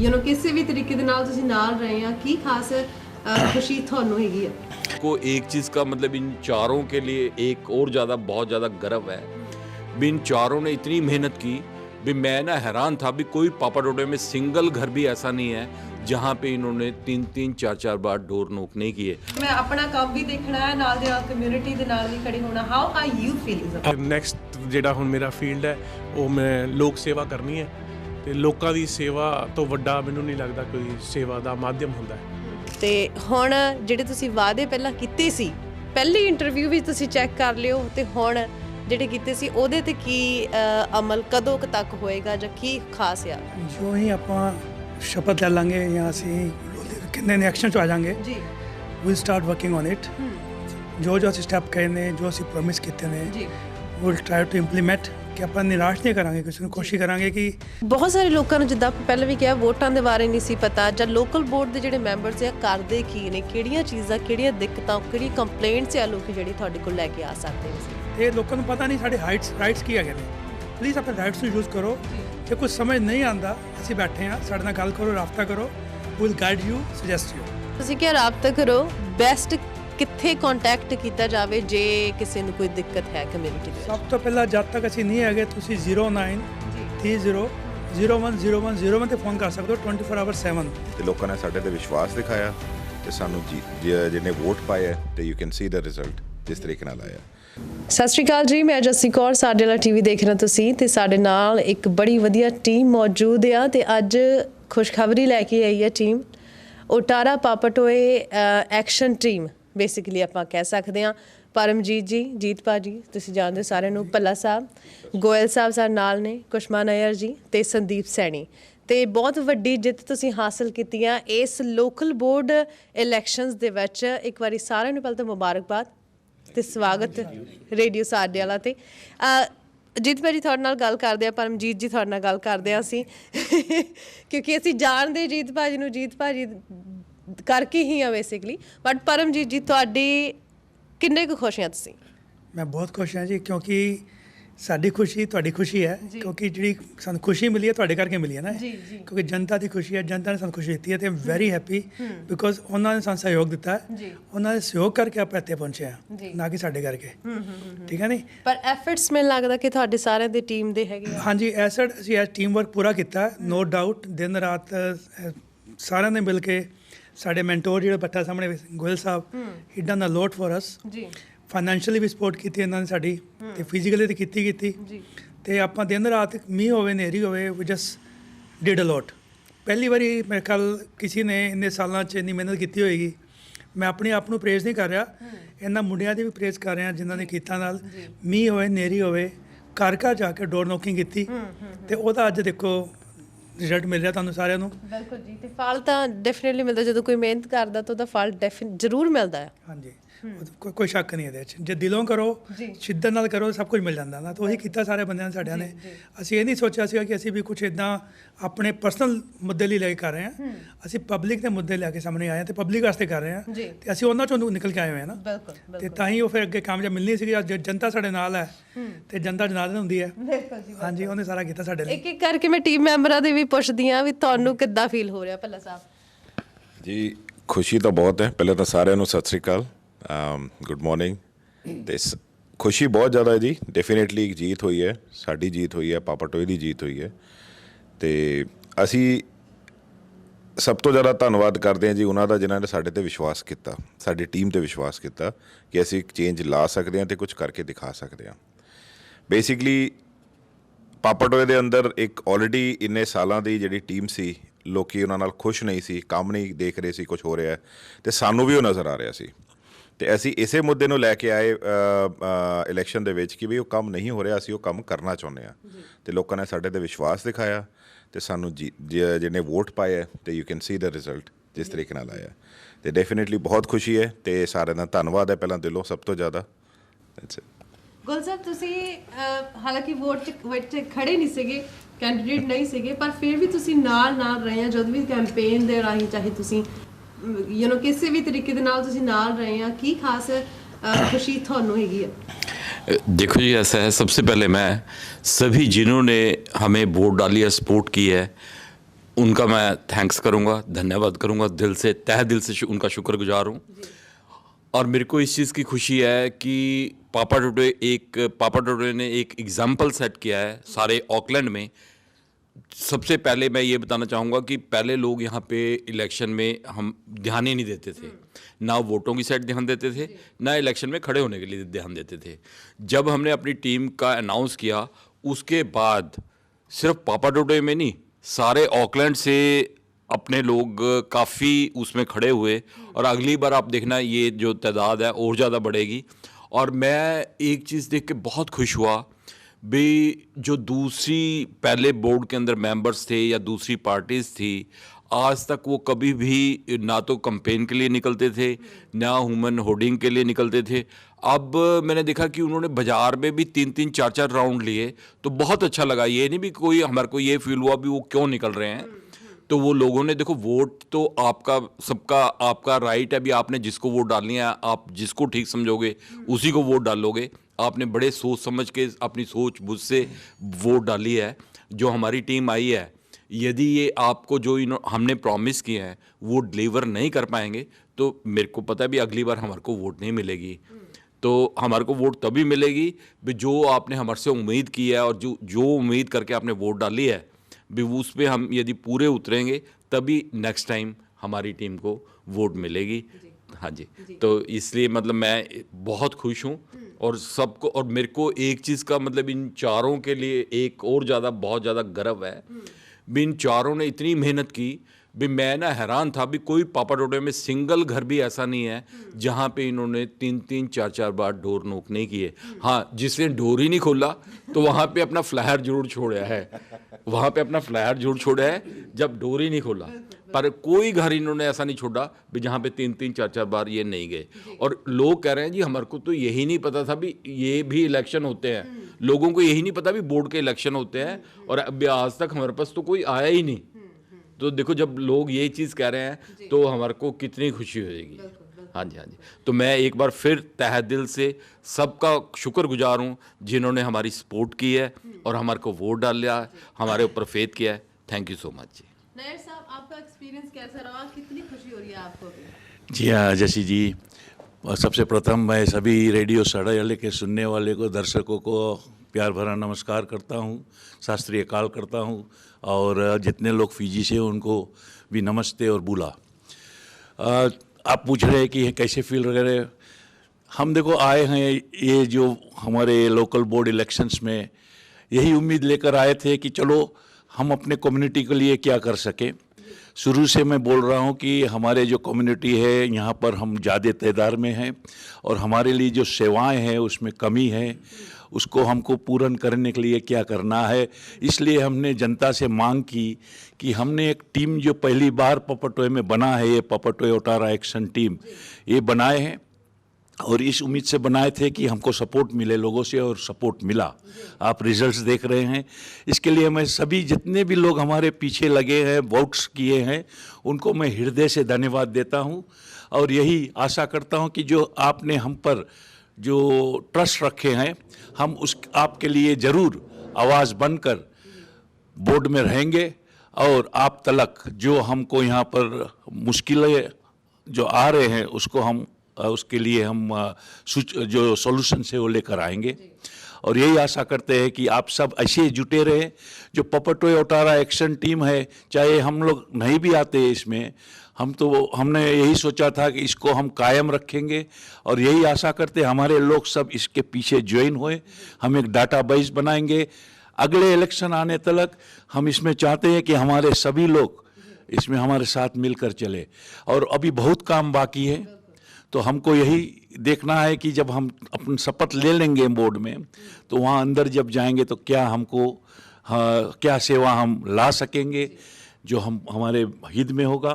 You know ਕਿਸੇ ਵੀ ਤਰੀਕੇ ਦੇ ਨਾਲ ਤੁਸੀਂ ਨਾਲ ਰਹੇ ਆ ਕੀ ਖਾਸ ਅ, ਖੁਸ਼ੀ ਤੁਹਾਨੂੰ ਹੈਗੀ ਆ को एक चीज़ का मतलब इन चारों के लिए एक और ज़्यादा बहुत ज़्यादा गर्व है भी इन चारों ने इतनी मेहनत की भी मैं ना हैरान था भी कोई पापा डोडे में सिंगल घर भी ऐसा नहीं है जहाँ पे इन्होंने तीन तीन चार चार बार डोर नोक नहीं किए ਮੈਂ ਆਪਣਾ ਕੰਮ ਵੀ ਦੇਖਣਾ ਹੈ ਨਾਲ ਦੇ ਨਾਲ ਕਮਿਊਨਿਟੀ ਦੇ ਨਾਲ ਵੀ ਖੜੇ ਹੋਣਾ how are you feeling next ਜਿਹੜਾ ਹੁਣ ਮੇਰਾ ਫੀਲਡ ਹੈ ਉਹ ਮੈਂ ਲੋਕ ਸੇਵਾ ਕਰਨੀ ਹੈ ਤੇ ਲੋਕਾਂ ਦੀ ਸੇਵਾ ਤੋਂ ਵੱਡਾ ਮੈਨੂੰ ਨਹੀਂ ਲੱਗਦਾ ਕੋਈ ਸੇਵਾ ਦਾ ਮਾਧਿਅਮ ਹੁੰਦਾ ਹੈ। ਤੇ ਹੁਣ ਜਿਹੜੇ ਤੁਸੀਂ ਵਾਅਦੇ ਪਹਿਲਾਂ ਕੀਤੇ ਸੀ ਪਹਿਲੀ ਇੰਟਰਵਿਊ ਵਿੱਚ ਤੁਸੀਂ ਚੈੱਕ ਕਰ ਲਿਓ ਤੇ ਹੁਣ ਜਿਹੜੇ ਕੀਤੇ ਸੀ ਉਹਦੇ ਤੇ ਕੀ ਅਮਲ ਕਦੋਂ ਕੁ ਤੱਕ ਹੋਏਗਾ ਜਾਂ ਕੀ ਖਾਸ ਆ? ਜੋ ਹੀ ਆਪਾਂ ਸ਼ਪਥ ਲੈ ਲਾਂਗੇ ਜਾਂ ਅਸੀਂ ਕਿੰਨੇ ਨੇ ਐਕਸ਼ਨ ਚ ਆ ਜਾਾਂਗੇ ਜੀ। We start working on it ਜੋ ਜੋ ਅਸੀਂ ਸਟੈਪ ਨੇ ਜੋ ਅਸੀਂ ਪ੍ਰੋਮਿਸ ਕੀਤੇ ਨੇ ਜੀ। ਵਿਲ ਟ੍ਰਾਈ ਟੂ ਇੰਪਲੀਮੈਂਟ ਕਿ ਆਪਾਂ ਨਿਰਾਸ਼ ਨਹੀਂ ਕਰਾਂਗੇ ਕਿਸੇ ਨੂੰ ਕੋਸ਼ਿਸ਼ ਕਰਾਂਗੇ ਕਿ ਬਹੁਤ ਸਾਰੇ ਲੋਕਾਂ ਨੂੰ ਜਿੱਦਾਂ ਆਪਾਂ ਪਹਿਲਾਂ ਵੀ ਕਿਹਾ ਵੋਟਾਂ ਦੇ ਬਾਰੇ ਨਹੀਂ ਸੀ ਪਤਾ ਜਾਂ ਲੋਕਲ ਬੋਰਡ ਦੇ ਜਿਹੜੇ ਮੈਂਬਰਸ ਆ ਕਰਦੇ ਕੀ ਨੇ ਕਿਹੜੀਆਂ ਚੀਜ਼ਾਂ ਕਿਹੜੀਆਂ ਦਿੱਕਤਾਂ ਕਿਹੜੀ ਕੰਪਲੇਂਟਸ ਆ ਲੋਕ ਜਿਹੜੀ ਤੁਹਾਡੇ ਕੋਲ ਲੈ ਕੇ ਆ ਸਕਦੇ ਨੇ? ਤੇ ਲੋਕਾਂ ਨੂੰ ਪਤਾ ਨਹੀਂ ਸਾਡੇ ਹਾਈਟਸ ਰਾਈਟਸ ਕੀ ਹੈਗੇ ਨੇ। ਪਲੀਜ਼ ਆਪਣੇ ਰਾਈਟਸ ਨੂੰ ਯੂਜ਼ ਕਰੋ। ਜੇ ਕੁਝ ਸਮਝ ਨਹੀਂ ਆਂਦਾ ਅਸੀਂ ਬੈਠੇ ਹਾਂ ਸਾਡੇ ਨਾਲ ਗੱਲ ਕਰੋ ਰਾਬਤਾ ਕਰੋ। Will guide you suggest you ਤੁਸੀਂ ਕਿਹਾ ਰਾਬਤਾ ਕਰੋ ਬੈਸਟ ਕਿੱਥੇ ਕੰਟੈਕਟ ਕੀਤਾ ਜਾਵੇ ਜੇ ਕਿਸੇ ਨੂੰ ਕੋਈ ਦਿੱਕਤ ਹੈ ਕਮਿਊਨਿਟੀ ਦੇ ਸਭ ਤੋਂ ਪਹਿਲਾਂ ਜਦ ਤੱਕ ਅਸੀਂ ਨਹੀਂ ਹੈਗੇ ਤੁਸੀਂ 09 30 010101 ਤੇ ਫੋਨ ਕਰ ਸਕਦੇ ਹੋ 24 ਆਵਰ 7 ਤੇ ਲੋਕਾਂ ਨੇ ਸਾਡੇ ਤੇ ਵਿਸ਼ਵਾਸ ਦਿਖਾਇਆ ਤੇ ਸਾਨੂੰ ਜਿਹਨੇ ਵੋਟ ਪਾਇਆ ਤੇ you can see the result ਜਿਸ ਤਰੀਕੇ ਨਾਲ ਆਇਆ। ਸਤਿ ਸ਼੍ਰੀ ਅਕਾਲ ਜੀ ਮੈਂ ਜੱਸੀ ਕੌਰ ਸਾਡੇ ਵਾਲਾ ਟੀਵੀ ਦੇਖ ਰਹੇ ਤੁਸੀਂ ਤੇ ਸਾਡੇ ਨਾਲ ਇੱਕ ਬੜੀ ਵਧੀਆ ਟੀਮ ਮੌਜੂਦ ਆ ਤੇ ਅੱਜ ਖੁਸ਼ਖਬਰੀ ਲੈ ਕੇ ਆਈ ਹੈ team Otara Papatoetoe action team basically ਆਪਾਂ ਕਹਿ ਸਕਦੇ ਹਾਂ ਪਰਮਜੀਤ ਜੀ ਜੀਤ ਭਾਜੀ ਤੁਸੀਂ ਜਾਣਦੇ ਹੋ ਸਾਰਿਆਂ ਨੂੰ ਭੱਲਾ ਸਾਹਿਬ ਗੋਇਲ ਸਾਹਿਬ ਸਾਡੇ ਨਾਲ ਨੇ ਕੁਸ਼ਮਾ ਨਾਇਰ ਜੀ ਤੇ ਸੰਦੀਪ ਸੈਣੀ। ਤੇ ਬਹੁਤ ਵੱਡੀ ਜਿੱਤ ਤੁਸੀਂ ਹਾਸਲ ਕੀਤੀ ਆ ਇਸ ਲੋਕਲ ਬੋਰਡ ਇਲੈਕਸ਼ਨਸ ਦੇ ਵਿੱਚ। ਇੱਕ ਵਾਰੀ ਸਾਰਿਆਂ ਨੂੰ ਪਹਿਲਾਂ ਤਾਂ ਮੁਬਾਰਕਬਾਦ ਤੇ ਸਵਾਗਤ ਰੇਡੀਓ ਸਾਡੇ ਵਾਲਾ ਤੇ। ਅ, ਜੀਤ ਭਾਜੀ ਤੁਹਾਡੇ ਨਾਲ ਗੱਲ ਕਰਦੇ ਆ ਪਰਮਜੀਤ ਜੀ ਤੁਹਾਡੇ ਨਾਲ ਗੱਲ ਕਰਦੇ ਆ ਅਸੀਂ। ਕਿਉਂਕਿ ਅਸੀਂ ਜਾਣਦੇ ਜੀਤ ਭਾਜੀ ਨੂੰ ਜੀਤ ਭਾਜੀ ਕਰਕੇ ਹੀ ਆ ਬੇਸਿਕਲੀ ਬਟ ਪਰਮਜੀਤ ਜੀ ਤੁਹਾਡੀ ਕਿੰਨੇ ਕੁ ਖੁਸ਼ ਆ ਤੁਸੀਂ? ਮੈਂ ਬਹੁਤ ਖੁਸ਼ ਹਾਂ ਜੀ ਕਿਉਂਕਿ ਸਾਡੀ ਖੁਸ਼ੀ ਤੁਹਾਡੀ ਖੁਸ਼ੀ ਹੈ ਕਿਉਂਕਿ ਜਿਹੜੀ ਸਾਨੂੰ ਖੁਸ਼ੀ ਮਿਲੀ ਹੈ ਤੁਹਾਡੇ ਕਰਕੇ ਮਿਲੀ ਹੈ ਨਾ। ਕਿਉਂਕਿ ਜਨਤਾ ਦੀ ਖੁਸ਼ੀ ਹੈ ਜਨਤਾ ਨੇ ਸਾਨੂੰ ਖੁਸ਼ੀ ਦਿੱਤੀ ਹੈ ਤੇ ਵੈਰੀ ਹੈਪੀ ਬਿਕੋਜ਼ ਉਹਨਾਂ ਨੇ ਸਾਨੂੰ ਸਹਿਯੋਗ ਦਿੱਤਾ। ਹੈ। ਉਹਨਾਂ ਦੇ ਸਹਿਯੋਗ ਕਰਕੇ ਆਪਾਂ ਇੱਥੇ ਪਹੁੰਚੇ ਹਾਂ। ਨਾ ਕਿ ਸਾਡੇ ਕਰਕੇ। ਠੀਕ ਹੈ ਨਹੀਂ ਪਰ ਐਫਰਟਸ ਮੈਨੂੰ ਲੱਗਦਾ ਕਿ ਤੁਹਾਡੇ ਸਾਰਿਆਂ ਦੇ ਟੀਮ ਦੇ ਹੈਗੇ ਹਾਂਜੀ ਐਸਡ ਅਸੀਂ ਇਹ ਟੀਮ ਵਰਕ ਪੂਰਾ ਕੀਤਾ ਨੋ ਡਾਊਟ ਦਿਨ ਰਾਤ ਸਾਰਿਆਂ ਨੇ ਮਿਲ ਕੇ ਸਾਡੇ ਮੈਂਟੋਰ ਜਿਹੜੇ ਬੱਟਾ ਸਾਹਮਣੇ ਗੋਇਲ ਸਾਹਿਬ ਹੀ। Done a lot for us ji. Financially we support ਕੀਤੀ ਇਹਨਾਂ ਨੇ ਸਾਡੀ ਤੇ ਫਿਜ਼ੀਕਲੀ ਤੇ ਕੀਤੀ ਕੀਤੀ। ਜੀ। ਤੇ ਆਪਾਂ ਦਿਨ ਰਾਤ ਮੀਂਹ ਹੋਵੇ ਨੇਰੀ ਹੋਵੇ ਵੀ ਜਸ ਡਿਡ ਅ ਲੋਟ ਪਹਿਲੀ ਵਾਰੀ ਮੇਰੇ ਖਿਆਲ ਕਿਸੇ ਨੇ ਇੰਨੇ ਸਾਲਾਂ 'ਚ ਇੰਨੀ ਮਿਹਨਤ ਕੀਤੀ ਹੋਏਗੀ। ਮੈਂ ਆਪਣੇ ਆਪ ਨੂੰ ਪ੍ਰੇਜ਼ ਨਹੀਂ ਕਰ ਰਿਹਾ। ਇਹਨਾਂ ਮੁੰਡਿਆਂ ਦੀ ਵੀ ਪ੍ਰੇਜ਼ ਕਰ ਰਿਹਾ ਜਿਨ੍ਹਾਂ ਨੇ ਕੀਤਾ ਨਾਲ। ਮੀਂਹ ਹੋਵੇ ਨੇਰੀ ਹੋਵੇ ਘਰ ਘਰ ਜਾ ਕੇ ਡੋਰ ਨੋਕਿੰਗ ਕੀਤੀ। ਤੇ ਉਹਦਾ ਅੱਜ ਦੇਖੋ ਰਿਜ਼ਲਟ ਮਿਲ ਰਿਹਾ ਤੁਹਾਨੂੰ ਸਾਰਿਆਂ ਨੂੰ? ਬਿਲਕੁਲ ਜੀ ਤੇ ਫਲ ਤਾਂ ਡੈਫੀਨਿਟਲੀ ਮਿਲਦਾ ਜਦੋਂ ਕੋਈ ਮਿਹਨਤ ਕਰਦਾ ਤਾਂ ਉਹਦਾ ਫਲ ਜ਼ਰੂਰ ਮਿਲਦਾ ਹੈ। ਹਾਂਜੀ। ਕੋਈ- ਕੋਈ ਸ਼ੱਕ ਨਹੀਂ ਇਹਦੇ ਵਿੱਚ। ਜੇ ਦਿਲੋਂ ਕਰੋ। ਸ਼ਿੱਦਤ ਨਾਲ ਕਰੋ ਸਭ ਕੁਝ ਮਿਲ ਜਾਂਦਾ ਨਾ। ਤਾਂ ਉਹੀ ਕੀਤਾ ਸਾਰੇ ਬੰਦਿਆਂ ਨੇ ਸਾਡਿਆਂ ਨੇ। ਅਸੀਂ ਇਹ ਨਹੀਂ ਸੋਚਿਆ ਸੀਗਾ ਕਿ ਅਸੀਂ ਵੀ ਕੁਝ ਇਦਾਂ ਆਪਣੇ ਪਰਸਨਲ ਮੁੱਦੇ ਲਈ ਲੈ ਕੇ ਕਰ ਰਹੇ ਹਾਂ। ਅਸੀਂ ਪਬਲਿਕ ਦੇ ਮੁੱਦੇ ਲੈ ਕੇ ਸਾਹਮਣੇ ਆਏ ਹਾਂ ਤੇ ਪਬਲਿਕ ਵਾਸਤੇ ਕਰ ਰਹੇ ਹਾਂ। ਤੇ ਅਸੀਂ ਉਹਨਾਂ ਚੋਂ ਨਿਕਲ ਕੇ ਆਏ ਹੋਏ ਹਾਂ ਨਾ। ਬਿਲਕੁਲ ਤੇ ਤਾਂ ਹੀ ਉਹ ਫਿਰ ਅੱਗੇ ਕਾਮਯਾਬ ਮਿਲਣੀ ਸੀਗੀ। ਅੱਜ ਜਨਤਾ ਸਾਡੇ ਨਾਲ ਹੈ ਤੇ ਜਨਤਾ ਜਨਾਦਨ ਹੁੰਦੀ ਹੈ। ਬਿਲਕੁਲ ਜੀ ਹਾਂਜੀ ਉਹਨੇ ਸਾਰਾ ਕੀਤਾ ਸਾਡੇ ਲਈ। ਇੱਕ ਇੱਕ ਕਰਕੇ ਮੈਂ ਟੀਮ ਮੈਂਬਰਾਂ ਦੇ ਵੀ ਪੁੱਛਦੀ ਆ ਵੀ ਤੁਹਾਨੂੰ ਕਿੱਦਾਂ ਫੀਲ ਹੋ ਰਿਹਾ ਭੱਲਾ ਸਾਹਿਬ? ਜੀ ਖੁਸ਼ੀ ਤਾਂ ਬਹੁਤ ਹੈ। ਪਹਿਲਾਂ ਤਾਂ ਸਾਰਿਆਂ ਨੂੰ ਸਤਿ ਸ੍ਰੀ ਅਕਾਲ। ਗੁੱਡ ਮਾਰਨਿੰਗ ਤੇ ਸ- ਖੁਸ਼ੀ ਬਹੁਤ ਜ਼ਿਆਦਾ ਜੀ ਡੈਫੀਨਿਟਲੀ ਇੱਕ ਜੀਤ ਹੋਈ ਹੈ ਸਾਡੀ ਜੀਤ ਹੋਈ ਹੈ ਪਾਪਾ ਟੋਏ ਦੀ ਜੀਤ ਹੋਈ ਹੈ ਤੇ ਅਸੀਂ ਸਭ ਤੋਂ ਜ਼ਿਆਦਾ ਧੰਨਵਾਦ ਕਰਦੇ ਹਾਂ ਜੀ ਉਹਨਾਂ ਦਾ ਜਿਨ੍ਹਾਂ ਨੇ ਸਾਡੇ ਤੇ ਵਿਸ਼ਵਾਸ ਕੀਤਾ ਸਾਡੀ ਟੀਮ ਤੇ ਵਿਸ਼ਵਾਸ ਕੀਤਾ ਕਿ ਅਸੀਂ ਇੱਕ ਚੇਂਜ ਲਾ ਸਕਦੇ ਹਾਂ ਤੇ ਕੁਝ ਕਰਕੇ ਦਿਖਾ ਸਕਦੇ ਹਾਂ ਬੇਸਿਕਲੀ ਪਾਪਾਟੋਏ ਦੇ ਅੰਦਰ ਇੱਕ ਆਲਰੇਡੀ ਇੰਨੇ ਸਾਲਾਂ ਦੀ ਜਿਹੜੀ ਟੀਮ ਸੀ ਲੋਕੀ ਉਹਨਾਂ ਨਾਲ ਖੁਸ਼ ਨਹੀਂ ਸੀ ਕੰਮ ਨਹੀਂ ਦੇਖ ਰਹੇ ਸੀ ਕੁਝ ਹੋ ਰਿਹਾ ਹੈ ਤੇ ਸਾਨੂੰ ਵੀ ਉਹ ਨਜ਼ਰ ਆ ਰਿਹਾ ਸੀ ਤੇ ਅਸੀਂ ਇਸੇ ਮੁੱਦੇ ਨੂੰ ਲੈ ਕੇ ਆਏ ਇਲੈਕਸ਼ਨ ਦੇ ਵਿੱਚ ਕਿ ਵੀ ਉਹ ਕੰਮ ਨਹੀਂ ਹੋ ਰਿਹਾ ਅਸੀਂ ਉਹ ਕੰਮ ਕਰਨਾ ਚਾਹੁੰਦੇ ਆ ਤੇ ਲੋਕਾਂ ਨੇ ਸਾਡੇ ਤੇ ਵਿਸ਼ਵਾਸ ਦਿਖਾਇਆ ਤੇ ਸਾਨੂੰ ਜਿਹਨੇ ਵੋਟ ਪਾਇਆ ਤੇ you can see the result ਜਿਸ ਤਰੀਕੇ ਨਾਲ ਆਇਆ ਤੇ ਡੈਫੀਨਿਟਲੀ ਬਹੁਤ ਖੁਸ਼ੀ ਹੈ ਤੇ ਸਾਰਿਆਂ ਦਾ ਧੰਨਵਾਦ ਹੈ ਪਹਿਲਾਂ ਦਿਲੋਂ ਸਭ ਤੋਂ ਜ਼ਿਆਦਾ। That's it. ਗੁਲ ਸਾਹਿਬ ਤੁਸੀਂ ਹਾਲਾਂਕਿ ਵੋਟ ਵਿੱਚ ਖੜੇ ਨਹੀਂ ਸੀਗੇ ਕੈਂਡੀਡੇਟ ਨਹੀਂ ਸੀਗੇ ਪਰ ਫਿਰ ਵੀ ਤੁਸੀਂ ਨਾਲ ਨਾਲ ਰਹੇ ਆ ਜਦੋਂ ਵੀ ਕੈਂਪੇਨ ਦੇ ਰਾਹੀਂ ਚਾਹੇ ਤੁਸੀਂ ਯੂ نو ਕਿਸੇ ਵੀ ਤਰੀਕੇ ਦੇ ਨਾਲ ਤੁਸੀਂ ਨਾਲ ਰਹੇ ਆ ਕੀ ਖਾਸ ਅਹ, ਖੁਸ਼ੀ ਤੁਹਾਨੂੰ ਹੈਗੀ ਆ देखो जी ऐसा है सबसे पहले मैं सभी जिन्होंने हमें वोट डाली है सपोर्ट की है उनका मैं थैंक्स करूंगा धन्यवाद करूंगा दिल से तह दिल से शु- उनका शुक्रगुजार हूँ और मेरे को इस चीज़ की खुशी है कि पापा टोटे एक पापा टोटे ने एक एग्जाम्पल सेट किया है सारे ऑकलैंड में सबसे पहले मैं ये बताना चाहूँगा कि पहले लोग यहाँ पे इलेक्शन में हम ध्यान ही नहीं देते थे। ना वोटों की साइड ध्यान देते थे ना इलेक्शन में खड़े होने के लिए ध्यान देते थे। जब हमने अपनी टीम का अनाउंस किया उसके बाद सिर्फ़ पापा टोटे में नहीं सारे ऑकलैंड से अपने लोग काफ़ी उसमें खड़े हुए। और अगली बार आप देखना ये जो तादाद है और ज़्यादा बढ़ेगी। और मैं एक चीज़ देख के बहुत खुश हुआ भी जो दूसरी पहले बोर्ड के अंदर मेंबर्स थे या दूसरी पार्टीज़ थी, आज तक वो कभी भी ना तो कंपेन के लिए निकलते थे, ना ह्यूमन होर्डिंग के लिए निकलते थे। अब मैंने देखा कि उन्होंने बाज़ार में भी तीन तीन चार चार राउंड लिए तो बहुत अच्छा लगा। ये नहीं भी कोई हमारे को ये फील हुआ भी वो क्यों निकल रहे हैं? तो वो लोगों ने देखो वोट तो आपका, सबका, आपका राइट है। भी आपने जिसको वोट डालनी है, आप जिसको ठीक समझोगे, उसी को वोट डालोगे। आपने बड़े सोच समझ के, अपनी सोच बुझ से वोट डाली है, जो हमारी टीम आई है। यदि ये आपको जो इन्हों, हमने प्रॉमिस किए हैं, वो डिलीवर नहीं कर पाएँगे तो मेरे को पता है भी अगली बार हमारे को वोट नहीं मिलेगी। तो हमारे को वोट तभी मिलेगी भी जो आपने हमारे से उम्मीद की है और जो जो उम्मीद करके आपने वोट डाली है, भी उस पर हम यदि पूरे उतरेंगे, तभी नेक्स्ट टाइम हमारी टीम को वोट मिलेगी। हाँ जी। तो इसलिए मतलब मैं बहुत खुश हूँ और सबको और मेरे को एक चीज़ का मतलब इन चारों के लिए एक और ज़्यादा बहुत ज़्यादा गर्व है। भी इन चारों ने इतनी मेहनत की भी मैं ना हैरान था भी कोई पापा टोटे में सिंगल घर भी ऐसा नहीं है जहाँ पे इन्होंने तीन तीन चार चार बार डोर नोक नहीं किए। हाँ जिसने डोर ही नहीं खोला तो वहाँ पे अपना फ्लैर ज़रूर छोड़ा है। वहाँ पे अपना फ्लैर ज़रूर छोड़ा है जब डोर ही नहीं खोला। पर कोई घर इन्होंने ऐसा नहीं छोड़ा भी जहाँ पे तीन तीन चार चार बार ये नहीं गए। और लोग कह रहे हैं जी हमारे को तो यही नहीं पता था भी ये भी इलेक्शन होते हैं। लोगों को यही नहीं पता भी बोर्ड के इलेक्शन होते हैं और अभी आज तक हमारे पास तो कोई आया ही नहीं। तो देखो जब लोग ये चीज़ कह रहे हैं तो हमारे को कितनी खुशी होगी हाँ जी हाँ जी। तो मैं एक बार फिर तह दिल से सबका शुक्रगुजार हूँ जिन्होंने हमारी सपोर्ट की है और हमारे को वोट डाल लिया हमारे ऊपर फेथ किया है। थैंक यू सो मच जी। आपका जी हाँ जैसी जी, और सबसे प्रथम मैं सभी रेडियो सड़े के सुनने वाले को, दर्शकों को प्यार भरा नमस्कार करता हूँ, शास्त्रीय काल करता हूँ, और जितने लोग फीजी से उनको भी नमस्ते और बुला। आप पूछ रहे हैं कि कैसे फील कर रहे हैं? हम देखो, आए हैं ये जो हमारे लोकल बोर्ड इलेक्शंस में, यही उम्मीद लेकर आए थे कि चलो हम अपने कम्युनिटी के लिए क्या कर सकें? शुरू से मैं बोल रहा हूँ कि हमारे जो कम्युनिटी है, यहाँ पर हम ज़्यादा तादाद में हैं और हमारे लिए जो सेवाएँ हैं, उसमें कमी है। उसको हमको पूर्ण करने के लिए क्या करना है? इसलिए हमने जनता से मांग की कि हमने एक टीम जो पहली बार पपटोए में बना है, ये पपटोए ओटारा एक्शन टीम, ये बनाए हैं। और इस उम्मीद से बनाए थे कि हमको सपोर्ट मिले लोगों से और सपोर्ट मिला। आप रिजल्ट्स देख रहे हैं। इसके लिए मैं सभी जितने भी लोग हमारे पीछे लगे हैं वोट्स किए हैं, उनको मैं हृदय से धन्यवाद देता हूँ। और यही आशा करता हूँ कि जो आपने हम पर जो ट्रस्ट रखे हैं, हम उस, आपके लिए ज़रूर आवाज़ बनकर बोर्ड में रहेंगे। और आप तलक जो हमको यहाँ पर मुश्किलें जो आ रहे हैं, उसको हम उसके लिए हम जो सॉल्यूशन है वो लेकर आएँगे। और यही आशा करते हैं कि आप सब ऐसे जुटे रहे। जो पपटोए ओटारा एक्शन टीम है चाहे हम लोग नहीं भी आते इसमें हम तो हमने यही सोचा था कि इसको हम कायम रखेंगे। और यही आशा करते हमारे लोग सब इसके पीछे ज्वाइन हुए। हम एक डाटा बेस बनाएँगे। अगले इलेक्शन आने तक हम इसमें चाहते हैं कि हमारे सभी लोग इसमें हमारे साथ मिलकर चले। और अभी बहुत काम बाकी है। तो हमको यही देखना है कि जब हम अपन शपथ ले लेंगे बोर्ड में तो वहाँ अंदर जब जाएँगे तो क्या हमको हाँ, क्या सेवा हम ला सकेंगे जो हम हमारे हित में होगा।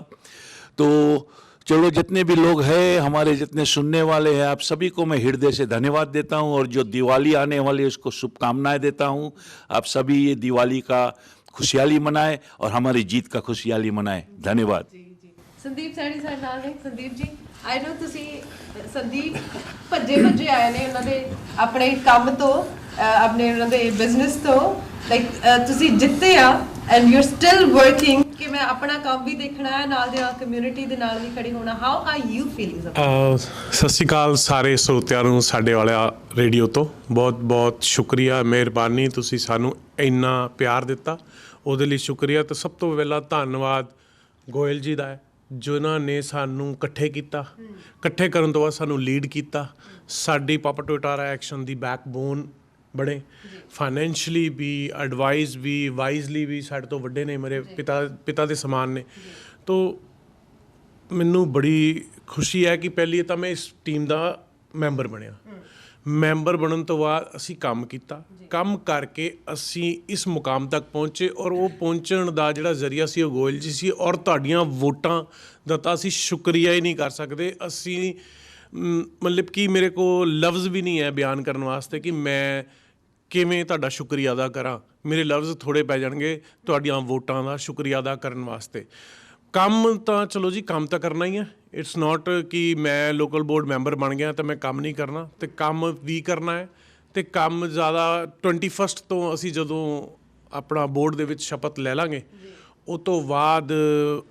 तो चलो जितने भी लोग हैं हमारे जितने सुनने वाले हैं आप सभी को मैं हृदय से धन्यवाद देता हूँ और जो दिवाली आने वाली है उसको शुभकामनाएँ देता हूँ। आप सभी ये दिवाली का खुशहाली मनाएँ और हमारी जीत का खुशहाली मनाएँ। धन्यवाद। ਸੰਦੀਪ ਸੈਣੀ ਸਾਡੇ ਨਾਲ ਨੇ। ਸੰਦੀਪ ਜੀ ਆਈ ਨੋ ਤੁਸੀਂ ਸੰਦੀਪ ਭੱਜੇ ਭੱਜੇ ਆਏ ਨੇ ਉਹਨਾਂ ਦੇ ਆਪਣੇ ਕੰਮ ਤੋਂ ਆਪਣੇ ਉਹਨਾਂ ਦੇ ਬਿਜ਼ਨਸ ਤੋਂ। ਲਾਈਕ ਤੁਸੀਂ ਜਿੱਤੇ ਆ and you are still working ਕਿ ਮੈਂ ਆਪਣਾ ਕੰਮ ਵੀ ਦੇਖਣਾ ਹੈ, ਨਾਲ ਦੇ ਨਾਲ ਕਮਿਊਨਿਟੀ ਦੇ ਨਾਲ ਵੀ ਖੜੀ ਹੋਣਾ। ਹਾਊ ਆਰ ਯੂ ਫੀਲਿੰਗ ਸਤਿ ਸ਼੍ਰੀ ਅਕਾਲ ਸਾਰੇ ਸਰੋਤਿਆਂ ਨੂੰ, ਸਾਡੇ ਵਾਲਾ ਰੇਡੀਓ ਤੋਂ। ਬਹੁਤ ਬਹੁਤ ਸ਼ੁਕਰੀਆ, ਮਿਹਰਬਾਨੀ ਤੁਸੀਂ ਸਾਨੂੰ ਇੰਨਾ ਪਿਆਰ ਦਿੱਤਾ। ਉਹਦੇ ਲਈ ਸ਼ੁਕਰੀਆ। ਤੇ ਸਭ ਤੋਂ ਪਹਿਲਾਂ ਧੰਨਵਾਦ ਗੋਇਲ ਜੀ ਦਾ ਹੈ। ਜਿਨ੍ਹਾਂ ਨੇ ਸਾਨੂੰ ਇਕੱਠੇ ਕੀਤਾ ਇਕੱਠੇ ਕਰਨ ਤੋਂ ਬਾਅਦ ਸਾਨੂੰ ਲੀਡ ਕੀਤਾ। ਸਾਡੀ ਪਾਪਾ ਟੋਟਾਰਾ ਐਕਸ਼ਨ ਦੀ ਬੈਕਬੋਨ ਬਣੇ। ਫਾਈਨੈਂਸ਼ਲੀ ਵੀ ਐਡਵਾਈਸ ਵੀ ਵਾਈਜ਼ਲੀ ਵੀ ਸਾਡੇ ਤੋਂ ਵੱਡੇ ਨੇ ਮੇਰੇ ਪਿਤਾ ਪਿਤਾ ਦੇ ਸਮਾਨ ਨੇ। ਤੋਂ ਮੈਨੂੰ ਬੜੀ ਖੁਸ਼ੀ ਹੈ ਕਿ ਪਹਿਲੀ ਤਾਂ ਮੈਂ ਇਸ ਟੀਮ ਦਾ ਮੈਂਬਰ ਬਣਿਆ। ਮੈਂਬਰ ਬਣਨ ਤੋਂ ਬਾਅਦ ਅਸੀਂ ਕੰਮ ਕੀਤਾ। ਕੰਮ ਕਰਕੇ ਅਸੀਂ ਇਸ ਮੁਕਾਮ ਤੱਕ ਪਹੁੰਚੇ ਔਰ ਉਹ ਪਹੁੰਚਣ ਦਾ ਜਿਹੜਾ ਜ਼ਰੀਆ ਸੀ ਉਹ ਗੋਇਲ ਜੀ ਸੀ ਔਰ ਤੁਹਾਡੀਆਂ ਵੋਟਾਂ ਦਾ ਤਾਂ ਅਸੀਂ ਸ਼ੁਕਰੀਆ ਹੀ ਨਹੀਂ ਕਰ ਸਕਦੇ। ਅਸੀਂ ਮਤਲਬ ਕਿ ਮੇਰੇ ਕੋਲ ਲਫ਼ਜ਼ ਵੀ ਨਹੀਂ ਹੈ ਬਿਆਨ ਕਰਨ ਵਾਸਤੇ ਕਿ ਮੈਂ ਕਿਵੇਂ ਤੁਹਾਡਾ ਸ਼ੁਕਰੀਆ ਅਦਾ ਕਰਾਂ। ਮੇਰੇ ਲਫ਼ਜ਼ ਥੋੜੇ ਪੈ ਜਾਣਗੇ ਤੁਹਾਡੀਆਂ ਵੋਟਾਂ ਦਾ ਸ਼ੁਕਰੀਆ ਅਦਾ ਕਰਨ ਵਾਸਤੇ। ਕੰਮ ਤਾਂ ਚਲੋ ਜੀ ਕੰਮ ਤਾਂ ਕਰਨਾ ਹੀ ਹੈ। ਇਟਸ ਨਾਟ ਕਿ ਮੈਂ ਲੋਕਲ ਬੋਰਡ ਮੈਂਬਰ ਬਣ ਗਿਆ ਤਾਂ ਮੈਂ ਕੰਮ ਨਹੀਂ ਕਰਨਾ ਤੇ ਕੰਮ ਵੀ ਕਰਨਾ ਹੈ ਤੇ ਕੰਮ ਜ਼ਿਆਦਾ 21st ਤੋਂ ਅਸੀਂ ਜਦੋਂ ਆਪਣਾ ਬੋਰਡ ਦੇ ਵਿੱਚ ਸ਼ਪਥ ਲੈ ਲਾਂਗੇ ਉਹ ਤੋਂ ਬਾਅਦ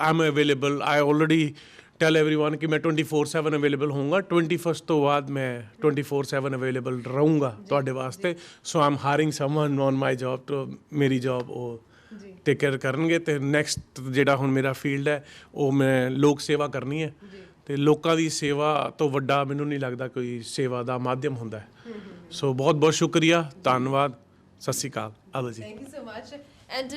I am available I already tell everyone ਕਿ ਮੈਂ 24/7 ਅਵੇਲੇਬਲ ਹੋਊਂਗਾ 21st ਤੋਂ ਬਾਅਦ ਮੈਂ 24/7 ਅਵੇਲੇਬਲ ਰਹੂੰਗਾ ਤੁਹਾਡੇ ਵਾਸਤੇ so I'm hiring someone on my job to ਮੇਰੀ ਜੌਬ ਉਹ ਟੇਕ ਕੇਅਰ ਕਰਨਗੇ ਤੇ ਨੈਕਸਟ ਜਿਹੜਾ ਹੁਣ ਮੇਰਾ ਫੀਲਡ ਹੈ ਉਹ ਮੈਂ ਲੋਕ ਸੇਵਾ ਕਰਨੀ ਹੈ। ਤੇ ਲੋਕਾਂ ਦੀ ਸੇਵਾ ਤੋਂ ਵੱਡਾ ਮੈਨੂੰ ਨਹੀਂ ਲੱਗਦਾ ਕੋਈ ਸੇਵਾ ਦਾ ਮਾਧਿਅਮ ਹੁੰਦਾ ਹੈ। ਸੋ ਬਹੁਤ ਬਹੁਤ ਸ਼ੁਕਰੀਆ ਧੰਨਵਾਦ ਸਤਿ ਸ਼੍ਰੀ ਅਕਾਲ। ਆਲੋ ਜੀ। Thank you so much and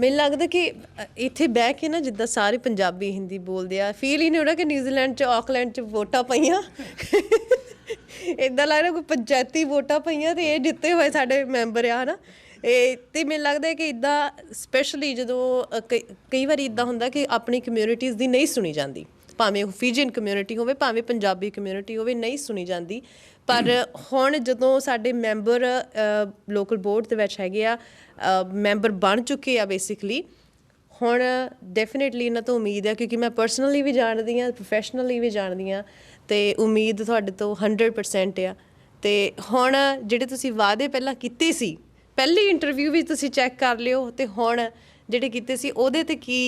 ਮੈਨੂੰ ਲੱਗਦਾ ਕਿ ਇੱਥੇ ਬਹਿ ਕੇ ਨਾ ਜਿੱਦਾਂ ਸਾਰੇ ਪੰਜਾਬੀ ਹਿੰਦੀ ਬੋਲਦੇ ਆ ਫੀਲ ਹੀ ਨਹੀਂ ਹੋ ਰਿਹਾ ਕਿ ਨਿਊਜ਼ੀਲੈਂਡ ਚ ਆਕਲੈਂਡ ਚ ਵੋਟਾਂ ਪਈਆਂ। ਇਦਾਂ ਲੱਗ ਰਿਹਾ ਕੋਈ ਪੰਚਾਇਤੀ ਵੋਟਾਂ ਪਈਆਂ ਤੇ ਇਹ ਜਿੱਤੇ ਹੋਏ ਸਾਡੇ ਮੈਂਬਰ ਆ ਹਨਾ? ਇਹ ਤੇ ਮੈਨੂੰ ਲੱਗਦਾ ਹੈ ਕਿ ਇਦਾਂ ਸਪੈਸ਼ਲੀ ਜਦੋਂ ਕਈ- ਕਈ ਵਾਰੀ ਇਦਾਂ ਹੁੰਦਾ ਕਿ ਆਪਣੀ ਕਮਿਊਨਿਟੀਜ਼ ਦੀ ਨਹੀਂ ਸੁਣੀ ਜਾਂਦੀ। ਭਾਵੇਂ ਉਹ ਫੀਜੀਅਨ ਕਮਿਊਨਿਟੀ ਹੋਵੇ, ਭਾਵੇਂ ਪੰਜਾਬੀ ਕਮਿਊਨਿਟੀ ਹੋਵੇ, ਨਹੀਂ ਸੁਣੀ ਜਾਂਦੀ। ਪਰ ਹੁਣ ਜਦੋਂ ਸਾਡੇ ਮੈਂਬਰ ਲੋਕਲ ਬੋਰਡ ਦੇ ਵਿੱਚ ਹੈਗੇ ਆ ਮੈਂਬਰ ਬਣ ਚੁੱਕੇ ਆ ਬੇਸਿਕਲੀ ਹੁਣ ਡੈਫੀਨਿਟਲੀ ਇਹਨਾਂ ਤੋਂ ਉਮੀਦ ਹੈ ਕਿਉਂਕਿ ਮੈਂ ਪਰਸਨਲੀ ਵੀ ਜਾਣਦੀ ਆ ਪ੍ਰੋਫੈਸ਼ਨਲੀ ਵੀ ਜਾਣਦੀ ਆ, ਤੇ ਉਮੀਦ ਤੁਹਾਡੇ ਤੋਂ 100% ਆ। ਤੇ ਹੁਣ ਜਿਹੜੇ ਤੁਸੀਂ ਵਾਅਦੇ ਪਹਿਲਾਂ ਕੀਤੇ ਸੀ ਪਹਿਲੀ ਇੰਟਰਵਿਊ ਵੀ ਤੁਸੀਂ ਚੈੱਕ ਕਰ ਲਿਓ ਤੇ ਹੁਣ ਜਿਹੜੇ ਕੀਤੇ ਸੀ ਉਹਦੇ ਤੇ ਕੀ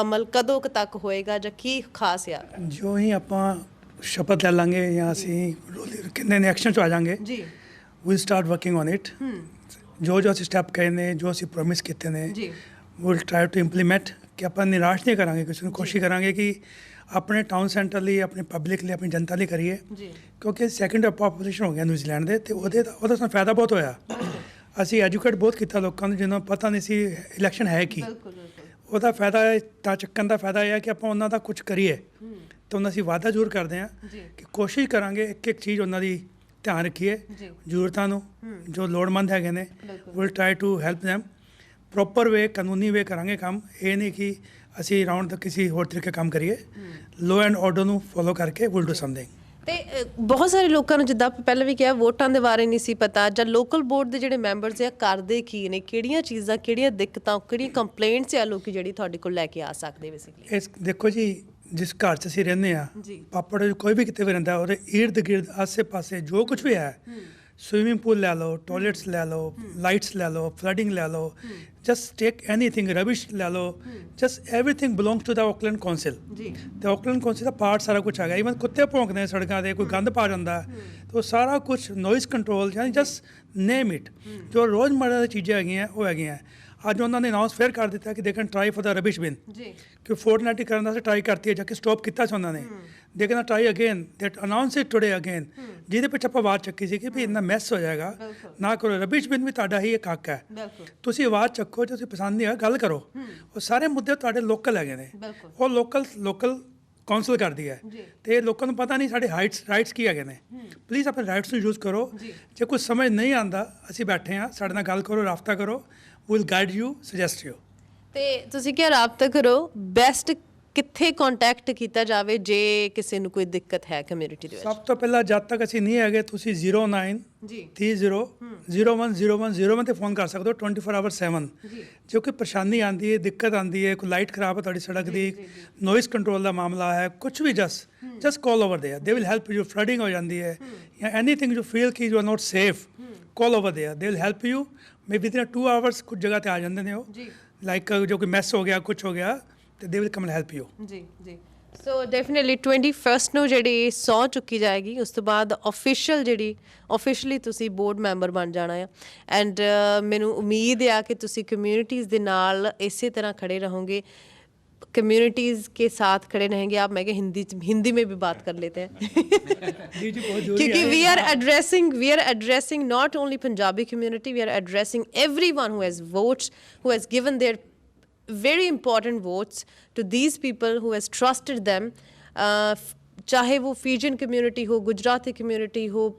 ਅਮਲ ਕਦੋਂ ਤੱਕ ਹੋਏਗਾ ਜਾਂ ਕੀ ਖਾਸ ਆ? ਜੋ ਹੀ ਆਪਾਂ ਸ਼ਪਥ ਲੈ ਲਾਂਗੇ ਜਾਂ ਅਸੀਂ ਕਿੰਨੇ ਨੇ ਐਕਸ਼ਨ ਚ ਆ ਜਾਾਂਗੇ ਜੀ। Will start working on it ਜੋ ਜੋ ਅਸੀਂ ਸਟੈਪ ਕਰੇ ਨੇ ਜੋ ਅਸੀਂ ਪ੍ਰੋਮਿਸ ਕੀਤੇ ਨੇ ਜੀ। ਵਿਲ ਟ੍ਰਾਈ ਟੂ ਇੰਪਲੀਮੈਂਟ ਕਿ ਆਪਾਂ ਨਿਰਾਸ਼ ਨਹੀਂ ਕਰਾਂਗੇ ਕਿਸੇ ਨੂੰ ਕੋਸ਼ਿਸ਼ ਕਰਾਂਗੇ ਕਿ ਆਪਣੇ ਟਾਊਨ ਸੈਂਟਰ ਲਈ ਆਪਣੇ ਪਬਲਿਕ ਲਈ ਆਪਣੀ ਜਨਤਾ ਲਈ ਕਰੀਏ। ਜੀ। ਕਿਉਂਕਿ ਸੈਕੰਡ ਪਾਪੂਲੇਸ਼ਨ ਹੋ ਗਿਆ ਨਿਊਜ਼ੀਲੈਂਡ ਦੇ ਤੇ ਉਹਦੇ ਉਹਦਾ ਸਾਨੂੰ ਫਾਇਦਾ ਬਹੁਤ ਹੋਇਆ। ਅਸੀਂ ਐਜੂਕੇਟ ਬਹੁਤ ਕੀਤਾ ਲੋਕਾਂ ਨੂੰ ਜਿਹਨਾਂ ਨੂੰ ਪਤਾ ਨਹੀਂ ਸੀ ਇਲੈਕਸ਼ਨ ਹੈ ਕੀ। ਬਿਲਕੁਲ ਉਹਦਾ ਫਾਇਦਾ ਤਾਂ ਚੱਕਣ ਦਾ ਫਾਇਦਾ ਇਹ ਹੈ ਕਿ ਆਪਾਂ ਉਹਨਾਂ ਦਾ ਕੁਝ ਕਰੀਏ ਤਾਂ ਉਹਨਾਂ ਅਸੀਂ ਵਾਅਦਾ ਜ਼ਰੂਰ ਕਰਦੇ ਹਾਂ। ਕਿ ਕੋਸ਼ਿਸ਼ ਕਰਾਂਗੇ ਇੱਕ ਇੱਕ ਚੀਜ਼ ਉਹਨਾਂ ਦੀ ਧਿਆਨ ਰੱਖੀਏ। ਜ਼ਰੂਰਤਾਂ ਨੂੰ ਜੋ ਲੋੜਮੰਦ ਹੈਗੇ ਨੇ। Will try to help them. Proper way ਕਾਨੂੰਨੀ ਵੇ ਕਰਾਂਗੇ ਕੰਮ। ਇਹ ਨਹੀਂ ਕਿ ਅਸੀਂ ਰਾਉਂਡ ਦਾ ਕਿਸੇ ਹੋਰ ਤਰੀਕੇ ਕੰਮ ਕਰੀਏ। ਲੋ ਐਂਡ ਆਰਡਰ ਨੂੰ ਫੋਲੋ ਕਰਕੇ ਵਿਲ ਡੂ ਸਮਥਿੰਗ ਤੇ ਬਹੁਤ ਸਾਰੇ ਲੋਕਾਂ ਨੂੰ ਜਿੱਦਾਂ ਆਪਾਂ ਪਹਿਲਾਂ ਵੀ ਕਿਹਾ ਵੋਟਾਂ ਦੇ ਬਾਰੇ ਨਹੀਂ ਸੀ ਪਤਾ ਜਾਂ ਲੋਕਲ ਬੋਰਡ ਦੇ ਜਿਹੜੇ ਮੈਂਬਰਸ ਆ ਕਰਦੇ ਕੀ ਨੇ ਕਿਹੜੀਆਂ ਚੀਜ਼ਾਂ ਕਿਹੜੀਆਂ ਦਿੱਕਤਾਂ ਕਿਹੜੀਆਂ ਕੰਪਲੇਂਟਸ ਆ ਲੋਕੀ ਜਿਹੜੀ ਤੁਹਾਡੇ ਕੋਲ ਲੈ ਕੇ ਆ ਸਕਦੇ ਬੇਸਿਕਲੀ ਇਸ ਦੇਖੋ ਜੀ ਜਿਸ ਘਰ 'ਚ ਅਸੀਂ ਰਹਿੰਦੇ ਆ। ਪਾਪੜ ਕੋਈ ਵੀ ਕਿਤੇ ਵੀ ਰਹਿੰਦਾ ਉਹਦੇ ਈਰਦ ਗਿਰਦ ਆਸੇ-ਪਾਸੇ ਜੋ ਕੁਝ ਵੀ ਹੈ ਸਵਿਮਿੰਗ ਪੂਲ ਲੈ ਲਓ ਟਾਇਲਟਸ ਲੈ ਲਓ ਲਾਈਟਸ ਲੈ ਲਓ ਫਲੱਡਿੰਗ ਲੈ ਲਓ ਜਸਟ ਟੇਕ ਐਨੀਥਿੰਗ ਰਬਿਸ਼ ਲੈ ਲਓ just everything belongs to the Auckland council ਜੀ ਤੇ ਆਕਲੈਂਡ ਕਾਉਂਸਲ ਦਾ ਪਾਰਟ ਸਾਰਾ ਕੁਝ ਹੈਗਾ। ਇਵਨ ਕੁੱਤੇ ਭੌਂਕਦੇ ਨੇ ਸੜਕਾਂ ਤੇ ਕੋਈ ਗੰਦ ਪਾ ਜਾਂਦਾ। ਤੇ ਉਹ ਸਾਰਾ ਕੁਝ ਨੋਇਸ ਕੰਟਰੋਲ ਯਾਨੀ ਜਸਟ ਨੇਮ ਇਟ ਜੋ ਰੋਜ਼ਮਰਰਾ ਦੀ ਚੀਜ਼ਾਂ ਹੈਗੀਆਂ ਉਹ ਹੈਗੀਆਂ। ਅੱਜ ਉਹਨਾਂ ਨੇ ਅਨਾਉਂਸ ਫੇਰ ਕਰ ਦਿੱਤਾ ਕਿ they can try for the rubbish bin ਜੀ ਕਿ ਫੋਰਟਨਾਈਟ ਕਰਨ ਦਾ ਟਰਾਈ ਕਰਤੀ ਹੈ ਜਾ ਕੇ ਸਟਾਪ ਕੀਤਾ ਸੀ ਉਹਨਾਂ ਨੇ। They can try again that announce it today again ਜਿਹਦੇ ਪਿੱਛੇ ਆਪਾਂ ਆਵਾਜ਼ ਚੱਕੀ ਸੀ ਕਿ ਵੀ ਇੰਨਾ ਮੈਸ ਹੋ ਜਾਏਗਾ। ਨਾ ਕਰੋ ਰਬਿਸ਼ ਬਿਨ ਵੀ ਤੁਹਾਡਾ ਹੀ ਇੱਕ ਹੱਕ ਹੈ। ਤੁਸੀਂ ਆਵਾਜ਼ ਚੱਕੋ ਜੇ ਤੁਸੀਂ ਪਸੰਦ ਨਹੀਂ ਆ ਗੱਲ ਕਰੋ। ਉਹ ਸਾਰੇ ਮੁੱਦੇ ਤੁਹਾਡੇ ਲੋਕਲ ਹੈਗੇ ਨੇ। ਉਹ ਲੋਕਲ ਲੋਕਲ ਕਾਉਂਸਲ ਕਰਦੀ ਹੈ। ਤੇ ਲੋਕਾਂ ਨੂੰ ਪਤਾ ਨਹੀਂ ਸਾਡੇ ਹਾਈਟਸ ਰਾਈਟਸ ਕੀ ਹੈਗੇ ਨੇ। ਪਲੀਜ਼ ਆਪਣੇ ਰਾਈਟਸ ਨੂੰ ਯੂਜ਼ ਕਰੋ। ਜੀ। ਕੋਈ ਸਮਝ ਨਹੀਂ ਆਂਦਾ ਅਸੀਂ ਬੈਠੇ ਹਾਂ। ਸਾਡੇ ਨਾਲ ਗੱਲ ਕਰੋ ਰਾਬਤਾ ਕਰੋ। Will guide you suggest you ਤੇ ਤੁਸੀਂ ਕੀ ਰਾਬਤਾ ਕਰੋ। ਬੈਸਟ ਕਿੱਥੇ ਕੰਟੈਕਟ ਕੀਤਾ ਜਾਵੇ ਜੇ ਕਿਸੇ ਨੂੰ ਕੋਈ ਦਿੱਕਤ ਹੈ ਕਮਿਊਨਿਟੀ ਦੇ ਵਿੱਚ ਸਭ ਤੋਂ ਪਹਿਲਾਂ ਜਦ ਤੱਕ ਅਸੀਂ ਨਹੀਂ ਹੈਗੇ ਤੁਸੀਂ 09 ਜੀ 30 010101 ਤੇ ਫੋਨ ਕਰ ਸਕਦੇ ਹੋ 24 ਆਵਰ 7 ਜੀ। ਜੋ ਕੋਈ ਪਰੇਸ਼ਾਨੀ ਆਂਦੀ ਹੈ ਦਿੱਕਤ ਆਂਦੀ ਹੈ ਕੋਈ ਲਾਈਟ ਖਰਾਬ ਹੈ ਤੁਹਾਡੀ ਸੜਕ ਦੀ ਨੋਇਸ ਕੰਟਰੋਲ ਦਾ ਮਾਮਲਾ ਹੈ ਕੁਝ ਵੀ ਜਸ just call over there they will help you flooding ਹੋ ਜਾਂਦੀ ਹੈ ਜਾਂ ਐਨੀਥਿੰਗ ਯੂ ਫੀਲ ਕਿ you are not safe call over there they will help you maybe within 2 hours ਕੁਝ ਜਗ੍ਹਾ ਤੇ ਆ ਜਾਂਦੇ ਨੇ ਉਹ ਜੀ ਲਾਈਕ ਜੋ ਕੋਈ ਮੈਸ ਹੋ ਗਿਆ ਕੁਝ ਹੋ ਗਿਆ ਤੇ they will come and help you ਜੀ ਜੀ ਸੋ ਡੈਫੀਨਿਟਲੀ 21st ਨੂੰ ਜਿਹੜੀ ਸੌ ਚੁੱਕੀ ਜਾਏਗੀ ਉਸ ਤੋਂ ਬਾਅਦ ਅਫੀਸ਼ੀਅਲ ਜਿਹੜੀ ਅਫੀਸ਼ੀਅਲੀ ਤੁਸੀਂ ਬੋਰਡ ਮੈਂਬਰ ਬਣ ਜਾਣਾ ਆ ਐਂਡ ਮੈਨੂੰ ਉਮੀਦ ਆ ਕਿ ਤੁਸੀਂ ਕਮਿਊਨਿਟੀਜ਼ ਦੇ ਨਾਲ ਇਸੇ ਤਰ੍ਹਾਂ ਖੜੇ ਰਹੋਗੇ कम्युनिटीज के साथ खड़े रहेंगे आप मैं क्या हिंदी हिंदी में भी बात कर लेते हैं जी जी बहुत जरूरी क्योंकि है we are addressing we are addressing not only Punjabi community we are addressing everyone who has votes who has given their very important votes to these people who has trusted them uh, चाहे वो fission community हो Gujarati community हो